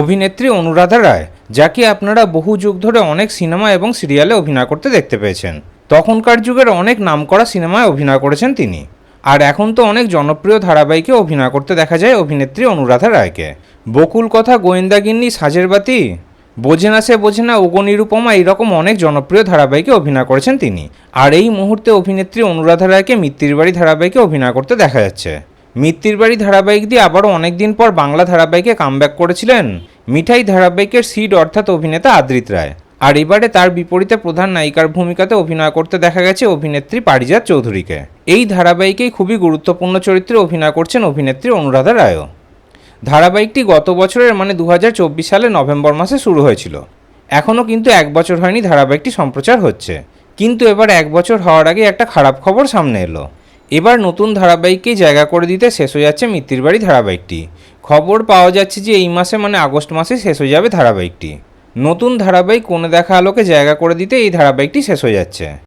অভিনেত্রী অনুরাধা রায়, যাকে আপনারা বহু যুগ ধরে অনেক সিনেমা এবং সিরিয়ালে অভিনয় করতে দেখতে পেয়েছেন। তখনকার যুগের অনেক নামকরা সিনেমায় অভিনয় করেছেন তিনি। আর এখন তো অনেক জনপ্রিয় ধারাবাহিকে অভিনয় করতে দেখা যায় অভিনেত্রী অনুরাধা রায়কে। বকুল কথা গোয়েন্দাগিন্নি সাজের বাতি? বোঝে না সে বোঝে না ওগো নিরুপমা এইরকম অনেক জনপ্রিয় ধারাবাহিকে অভিনয় করেছেন তিনি। আর এই মুহূর্তে অভিনেত্রী অনুরাধা রায়কে মিত্তির বাড়ি ধারাবাহিকে অভিনয় করতে দেখা যাচ্ছে। মিত্তির বাড়ি ধারাবাহিক দিয়ে আবারও অনেকদিন পর বাংলা ধারাবাহিকে কামব্যাক করেছিলেন মিঠাই ধারাবাহিকের সিড অর্থাৎ অভিনেতা আদ্রিত রায়। আর এবারে তার বিপরীতে প্রধান নায়িকার ভূমিকাতে অভিনয় করতে দেখা গেছে অভিনেত্রী পারিজাত চৌধুরীকে। এই ধারাবাহিকেই খুবই গুরুত্বপূর্ণ চরিত্রে অভিনয় করছেন অভিনেত্রী অনুরাধা রায়ও। ধারাবাহিকটি গত বছরের মানে দু হাজার চব্বিশ সালে নভেম্বর মাসে শুরু হয়েছিল। এখনও কিন্তু এক বছর হয়নি ধারাবাহিকটি সম্প্রচার হচ্ছে। কিন্তু এবার এক বছর হওয়ার আগে একটা খারাপ খবর সামনে এলো। এবার নতুন ধারাবাহিককেই জায়গা করে দিতে শেষ হয়ে যাচ্ছে মিত্তির বাড়ি ধারাবাহিকটি। খবর পাওয়া যাচ্ছে যে এই মাসে মানে আগস্ট মাসে শেষ হয়ে যাবে ধারাবাহিকটি। নতুন ধারাবাহিক কোনো দেখা আলোকে জায়গা করে দিতে এই ধারাবাহিকটি শেষ হয়ে যাচ্ছে।